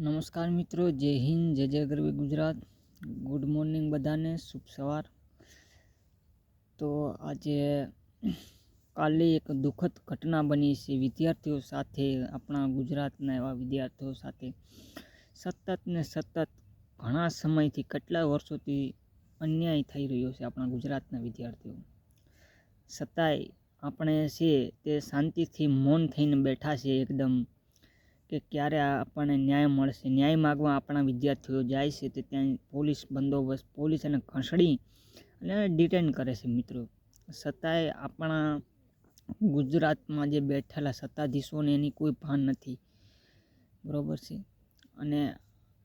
નમસ્કાર મિત્રો, જય હિન્દ, જય જય ગરવી ગુજરાત. ગુડ મોર્નિંગ બધાને, શુભ સવાર. તો આજે કાલે એક દુઃખદ ઘટના બની છે. વિદ્યાર્થીઓ સાથે, આપણા ગુજરાતના એવા વિદ્યાર્થીઓ સાથે સતત ને સતત ઘણા સમયથી, કેટલા વર્ષોથી અન્યાય થઈ રહ્યો છે આપણા ગુજરાતના વિદ્યાર્થીઓ. છતાંય આપણે છે તે શાંતિથી મૌન થઈને બેઠા છે એકદમ. કે ક્યારે આપણને ન્યાય મળશે? ન્યાય માગવા આપણા વિદ્યાર્થીઓ જાય છે તે ત્યાં પોલીસ બંદોબસ્ત, પોલીસ એને ખસડી અને ડિટેન કરે છે મિત્રો. છતાંય આપણા ગુજરાતમાં જે બેઠેલા સત્તાધીશોને એની કોઈ ભાન નથી. બરાબર છે? અને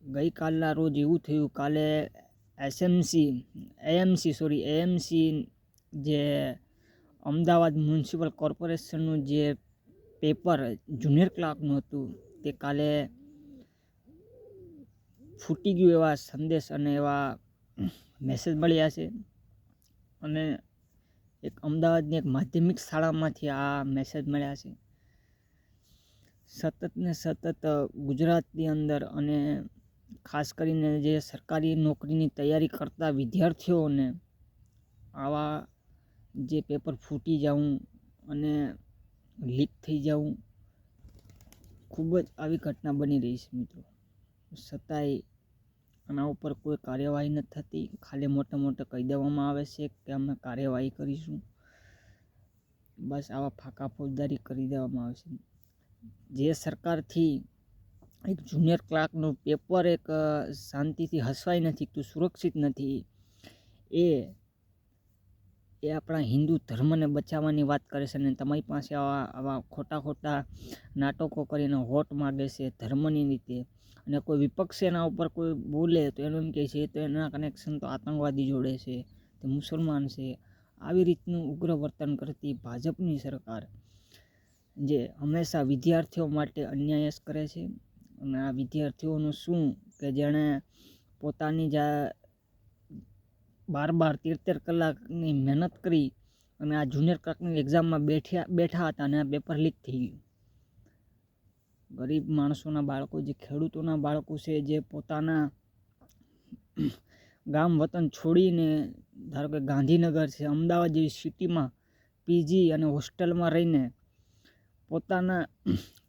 ગઈકાલના રોજ એવું થયું, કાલે એસએમસી, એએમસી સોરી એએમસી જે અમદાવાદ મ્યુનિસિપલ કોર્પોરેશનનું જે પેપર, જુનિયર ક્લાર્કનું હતું તે કાલે ફૂટી ગયું એવા સંદેશ અને એવા મેસેજ મળ્યા છે. અને એક અમદાવાદની એક માધ્યમિક શાળામાંથી આ મેસેજ મળ્યા છે. સતત ને સતત ગુજરાતની અંદર અને ખાસ કરીને જે સરકારી નોકરીની તૈયારી કરતા વિદ્યાર્થીઓને આવા જે પેપર ફૂટી જવું અને લીક થઈ જવું ખૂબ જ આવી ઘટના બની રહી છે મિત્રો. છતાંય આના ઉપર કોઈ કાર્યવાહી નથી થતી. ખાલી મોટા મોટા કહી દેવામાં આવે છે કે અમે કાર્યવાહી કરીશું. બસ આવા ફાંકા ફોજદારી કરી દેવામાં આવે છે. જે સરકારથી એક જુનિયર ક્લાર્કનું પેપર એક શાંતિથી હસવાય નથી, તું સુરક્ષિત નથી, એ એ આપણા હિન્દુ ધર્મને બચાવવાની વાત કરે છે અને તમારી પાસે આવા આવા ખોટા ખોટા નાટકો કરીને વોટ માગે છે ધર્મની રીતે. અને કોઈ વિપક્ષ એના ઉપર કોઈ બોલે તો એનું એમ કહે છે તો એના કનેક્શન તો આતંકવાદી જોડે છે, તે મુસલમાન છે. આવી રીતનું ઉગ્ર વર્તન કરતી ભાજપની સરકાર, જે હંમેશા વિદ્યાર્થીઓ માટે અન્યાય કરે છે. અને આ વિદ્યાર્થીઓનું શું કે જેણે પોતાની જા બાર બાર તેર તેર કલાકની મહેનત કરી અને આ જુનિયર ક્લાર્કની એક્ઝામમાં બેઠ્યા, બેઠા હતા અને આ પેપર લીક થઈ ગયું. ગરીબ માણસોના બાળકો, જે ખેડૂતોના બાળકો છે, જે પોતાના ગામ, વતન છોડીને, ધારો કે ગાંધીનગર છે, અમદાવાદ જેવી સિટીમાં પીજી અને હોસ્ટેલમાં રહીને પોતાના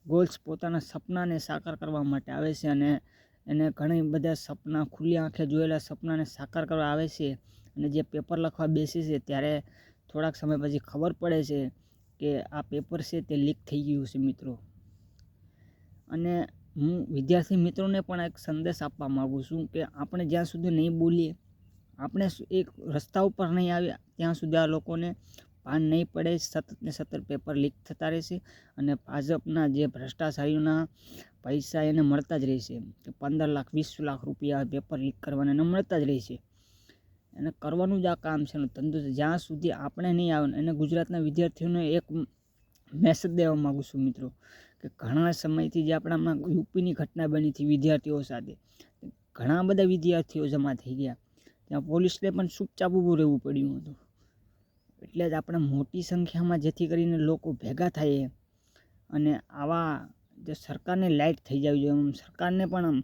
ગોલ્સ પોતાના સપનાને સાકાર કરવા માટે આવે છે અને એને ઘણી બધા સપના, ખુલ્લી આંખે જોયેલા સપનાને સાકાર કરવા આવે છે અને જે પેપર લખવા બેસે છે ત્યારે થોડાક સમય પછી ખબર પડે છે કે આ પેપર છે તે લીક થઈ ગયું છે મિત્રો. અને હું વિદ્યાર્થી મિત્રોને પણ એક સંદેશ આપવા માગું છું કે આપણે જ્યાં સુધી નહીં બોલીએ, આપણે એક રસ્તા ઉપર નહીં આવ્યા ત્યાં સુધી આ લોકોને ભાન નહીં પડે, સતત ને સતત પેપર લીક થતા રહેશે અને ભાજપના જે ભ્રષ્ટાચારીઓના પૈસા એને મળતા જ રહેશે. કે પંદર લાખ, વીસ લાખ રૂપિયા પેપર લીક કરવાના એને મળતા જ રહેશે. એને કરવાનું જ આ કામ છે ધંધો છે જ્યાં સુધી આપણે નહીં આવે એને ગુજરાતના વિદ્યાર્થીઓને એક મેસેજ દેવા માગું છું મિત્રો, કે ઘણા સમયથી જે આપણામાં યુપીની ઘટના બની હતી વિદ્યાર્થીઓ સાથે, ઘણા બધા વિદ્યાર્થીઓ જમા થઈ ગયા. ત્યાં પોલીસને પણ ચૂપચાપ ઊભું રહેવું પડ્યું હતું. એટલે જ આપણે મોટી સંખ્યામાં જેથી કરીને લોકો ભેગા થાય અને આવા જે સરકારને લાઇટ થઈ જવી જોઈએ એમ સરકારને પણ આમ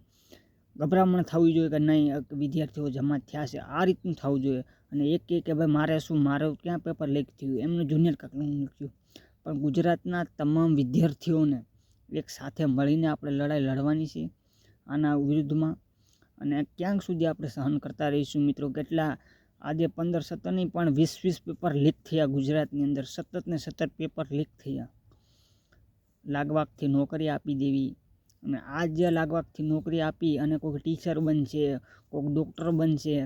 ગભરામણ થવી જોઈએ કે નહીં વિદ્યાર્થીઓ જમા થયા છે, આ રીતનું થવું જોઈએ. અને એક કે ભાઈ મારે શું, મારું ક્યાં પેપર લીક થયું? એમનું જુનિયર કાકનું લખ્યું પણ ગુજરાતના તમામ વિદ્યાર્થીઓને એક સાથે મળીને આપણે લડાઈ લડવાની છે આના વિરુદ્ધમાં. અને ક્યાંક સુધી આપણે સહન કરતા રહીશું મિત્રો? કેટલા આજે પંદર સત્તર નહીં, પણ વીસ વીસ પેપર લીક થયા ગુજરાતની અંદર. સતત ને સતત પેપર લીક થયા. લાગવાકથી નોકરી આપી દેવી. અને આ જે લાગવાકથી નોકરી આપી અને કોઈક ટીચર બનશે, કોઈક ડૉક્ટર બનશે,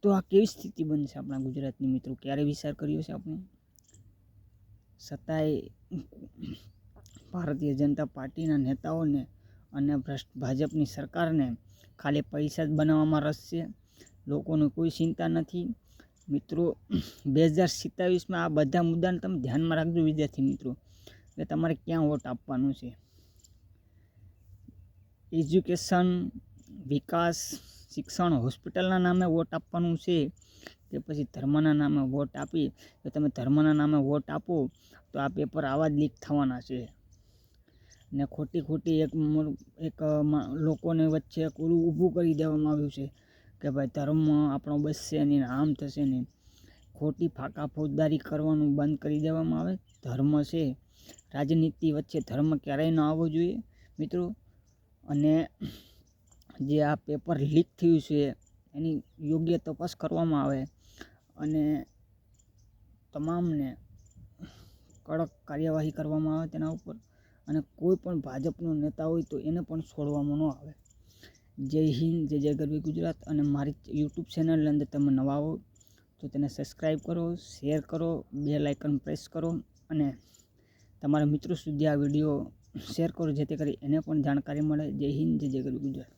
તો આ કેવી સ્થિતિ બનશે આપણા ગુજરાતની મિત્રો? ક્યારે વિચાર કર્યો છે આપણે? છતાંય ભારતીય જનતા પાર્ટીના નેતાઓને અને ભ્રષ્ટ ભાજપની સરકારને ખાલી પૈસા જ બનાવવામાં રસ છે. લોકોને કોઈ ચિંતા નથી. મિત્રો, બે હજાર સિત્તાવીસમાં આ બધા મુદ્દાને તમે ધ્યાનમાં રાખજો વિદ્યાર્થી મિત્રો, કે તમારે ક્યાં વોટ આપવાનું છે. એજ્યુકેશન, વિકાસ, શિક્ષણ, હોસ્પિટલના નામે વોટ આપવાનું છે, કે પછી ધર્મના નામે વોટ આપી, તો તમે ધર્મના નામે વોટ આપો, તો આ પેપર આવા જ લીક થવાના છે. ને ખોટી ખોટી એક એક લોકોને વચ્ચે એક ઊભું કરી દેવામાં આવ્યું છે. કે ભાઈ ધર્મ આપણો બસશે નહીં આમ થશે નહીં. ખોટી ફાકા ફોજદારી કરવાનું બંધ કરી દેવામાં આવે. ધર્મ છે. રાજનીતિ વચ્ચે ધર્મ ક્યારેય ન આવવો જોઈએ મિત્રો. અને જે આ પેપર લીક થયું છે એની યોગ્ય તપાસ કરવામાં આવે. અને તમામને કડક કાર્યવાહી કરવામાં આવે તેના ઉપર. અને કોઈ પણ ભાજપનો નેતા હોય તો એને પણ છોડવામાં ન આવે. જય હિન્દ, જય જય ગરવી ગુજરાત અને મારી યુટ્યુબ ચેનલ અંદર તમે નવા હો તો તેને સબસ્ક્રાઈબ કરો, શેર કરો, બે લાઇકન પ્રેસ કરો અને તમારા મિત્રો સુધી આ વીડિયો શેર કરો જેથી કરી એને પણ જાણકારી મળે. જય હિન્દ, જય જય ગરવી ગુજરાત.